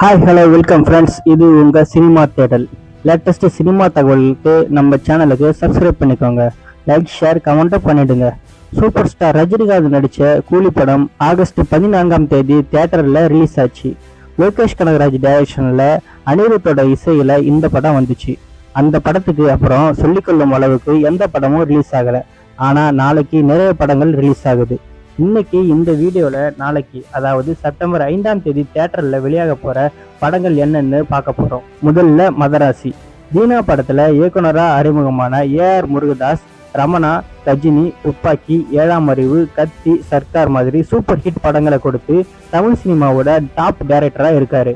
Hi hello welcome friends இது உங்க cinema தேடல். லேட்டஸ்ட் சினிமா தகவலுக்கு நம்ம சேனலுக்கு சப்ஸ்கிரைப் பண்ணிக்கோங்க. லைக் ஷேர் கமெண்ட்டும் பண்ணிடுங்க. சூப்பர் ஸ்டார் ரஜினிகாந்த் நடித்த கூலி படம் ஆகஸ்ட் பதினான்காம் தேதி தியேட்டரில் ரிலீஸ் ஆச்சு. லோகேஷ் கனகராஜ் டைரக்ஷனில் அனிருத்தோட இசையில் இந்த படம் வந்துச்சு. அந்த படத்துக்கு அப்புறம் சொல்லிக்கொள்ளும் அளவுக்கு எந்த படமும் ரிலீஸ் ஆகலை. ஆனால் நாளைக்கு நிறைய படங்கள் ரிலீஸ் ஆகுது. இன்னைக்கு இந்த வீடியோவில் நாளைக்கு அதாவது செப்டம்பர் ஐந்தாம் தேதி தேட்டரில் வெளியாக போகிற படங்கள் என்னன்னு பார்க்க போகிறோம் முதல்ல மதராசி. தீனா படத்தில் இயக்குனராக அறிமுகமான ஏ ஆர் முருகதாஸ் ரமணா ரஜினி துப்பாக்கி ஏழாம் அறிவு கத்தி சர்க்கார் மாதிரி சூப்பர் ஹிட் படங்களை கொடுத்து தமிழ் சினிமாவோட டாப் டைரக்டராக இருக்காரு.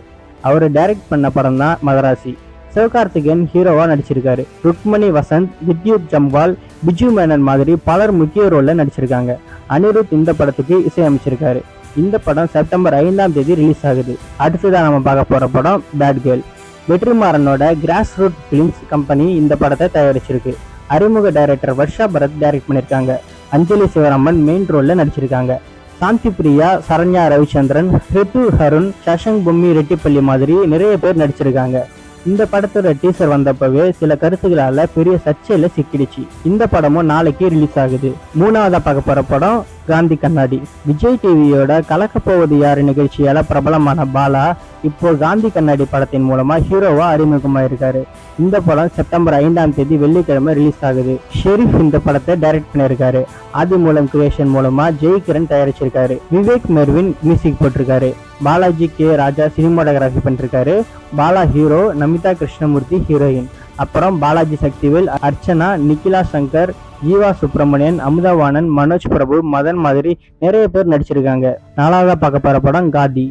அவர் டைரக்ட் பண்ண படம் தான் மதராசி. சிவகார்த்திகேயன் ஹீரோவா நடிச்சிருக்காரு. ருக்மணி வசந்த் வித்யுத் ஜம்வால் பிஜு மேனன் மாதிரி பலர் முக்கிய ரோல்ல நடிச்சிருக்காங்க. அனிருத் இந்த படத்துக்கு இசையமைச்சிருக்காரு. இந்த படம் செப்டம்பர் ஐந்தாம் தேதி ரிலீஸ் ஆகுது. அடுத்ததான் நம்ம பார்க்க போற படம் பேட் கேர்ள் வெற்றிமாறனோட கிராஸ் ரூட் ஃபிலிம்ஸ் கம்பெனி இந்த படத்தை தயாரிச்சிருக்கு. அறிமுக டைரக்டர் வர்ஷா பரத் டைரக்ட் பண்ணியிருக்காங்க அஞ்சலி சிவராமன் மெயின் ரோல்ல நடிச்சிருக்காங்க. சாந்தி பிரியா சரண்யா ரவிச்சந்திரன் ரித்து ஹருண் சஷங் பொம்மி ரெட்டிப்பள்ளி மாதிரி நிறைய பேர் நடிச்சிருக்காங்க. இந்த படத்தோட டீசர் வந்தப்பவே சில கருத்துகளால பெரிய சர்ச்சையில சிக்கிடுச்சு. இந்த படமும் நாளைக்கு ரிலீஸ் ஆகுது. மூணாவதா பார்க்க போற படம் காந்தி கண்ணாடி. விஜய் டிவியோட கலக்கப்போவது யாரு நிகழ்ச்சியால பிரபலமான பாலா இப்போ காந்தி கண்ணாடி படத்தின் மூலமா ஹீரோவா அறிமுகமாயிருக்காரு. இந்த படம் செப்டம்பர் ஐந்தாம் தேதி வெள்ளிக்கிழமை ரிலீஸ் ஆகுது. ஷெரீப் இந்த படத்தை டைரக்ட் பண்ணியிருக்காரு. ஆதி மூலம் கிரியேஷன் மூலமா ஜெய்கிரண் தயாரிச்சிருக்காரு. விவேக் மெர்வின் மியூசிக் போட்டிருக்காரு. பாலாஜி கே ராஜா சினிமாட்டோகிராஃபி பண்ணிருக்காரு. Bala hero Namitha Krishnamurthy heroine. அப்புறம் பாலாஜி சக்திவேல் அர்ச்சனா நிகிலா சங்கர் ஜீவா சுப்பிரமணியன் அமுதவாணன் மனோஜ் பிரபு மதன் மாதிரி நிறைய பேர் நடிச்சிருக்காங்க. நாலாவதாக பார்க்க போகிற படம் காதி.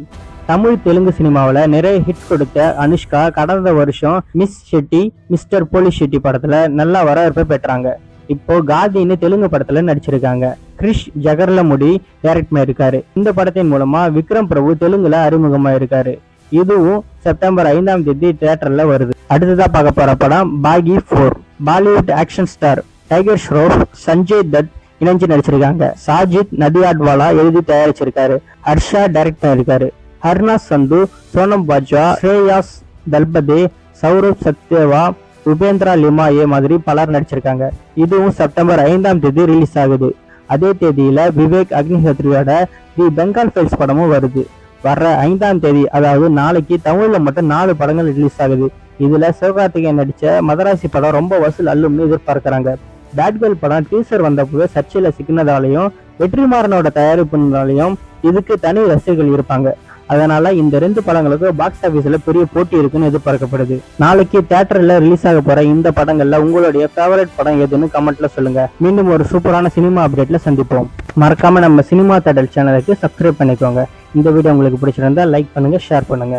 தமிழ் தெலுங்கு சினிமாவில் நிறைய ஹிட் கொடுத்த அனுஷ்கா கடந்த வருஷம் miss Shetty mister Polishetty படத்தில் நல்லா வரவேற்பை பெற்றாங்க. இப்போ காந்தின்னு தெலுங்கு படத்தில் நடிச்சிருக்காங்க. கிரிஷ் ஜகர்லமுடி டைரக்ட் பண்ணியிருக்காரு இந்த படத்தின் மூலமா விக்ரம் பிரபு தெலுங்குல அறிமுகமா இருக்காரு. இதுவும் செப்டம்பர் ஐந்தாம் தேதி தியேட்டர்ல வருது. அடுத்ததா பார்க்க போற படம் Baaghi four Bollywood action star Tiger Shroff Sanjay Dutt இணைஞ்சு நடிச்சிருக்காங்க. சாஜித் நதியாட்வாலா எழுதி தயாரிச்சிருக்காரு. ஹர்ஷா டைரக்ட் பண்ணிருக்காரு ஹர்னாஸ் சந்து சோனம் பாஜா ஸ்ரேயாஸ் தல்பதே சௌரவ் சத்யவா உபேந்திரா லிமாயே மாதிரி பலர் நடிச்சிருக்காங்க. இதுவும் செப்டம்பர் ஐந்தாம் தேதி ரிலீஸ் ஆகுது. அதே தேதியில் விவேக் அக்னிஹோத்ரியோட தி பெங்கால் ஃபைல்ஸ் படமும் வருது. வர்ற ஐந்தாம் தேதி அதாவது நாளைக்கு தமிழில் மட்டும் நாலு படங்கள் ரிலீஸ் ஆகுது. இதில் சிவகார்த்திகேயன் நடித்த மதராசி படம் ரொம்ப வசூல் அள்ளும்னு எதிர்பார்க்குறாங்க. பேட்கேர்ள் படம் டீசர் வந்தப்பவே சர்ச்சையில் சிக்கினதாலையும் வெற்றிமாறனோட தயாரிப்புனாலையும் இதுக்கு தனி ரசிகர்கள் இருப்பாங்க. அதனால இந்த ரெண்டு படங்களுக்கு பாக்ஸ் ஆபீஸ்ல பெரிய போட்டி இருக்குன்னு எதிர்பார்க்கப்படுது. நாளைக்கு தியேட்டர்ல ரிலீஸ் ஆக போற இந்த படங்கள்ல உங்களுடைய ஃபேவரட் படம் எதுன்னு கமெண்ட்ல சொல்லுங்க. மீண்டும் ஒரு சூப்பரான சினிமா அப்டேட்ல சந்திப்போம். மறக்காம நம்ம சினிமா தேடல் சேனலுக்கு சப்ஸ்கிரைப் பண்ணிக்கோங்க. இந்த வீடியோ உங்களுக்கு பிடிச்சிருந்தா லைக் பண்ணுங்க ஷேர் பண்ணுங்க.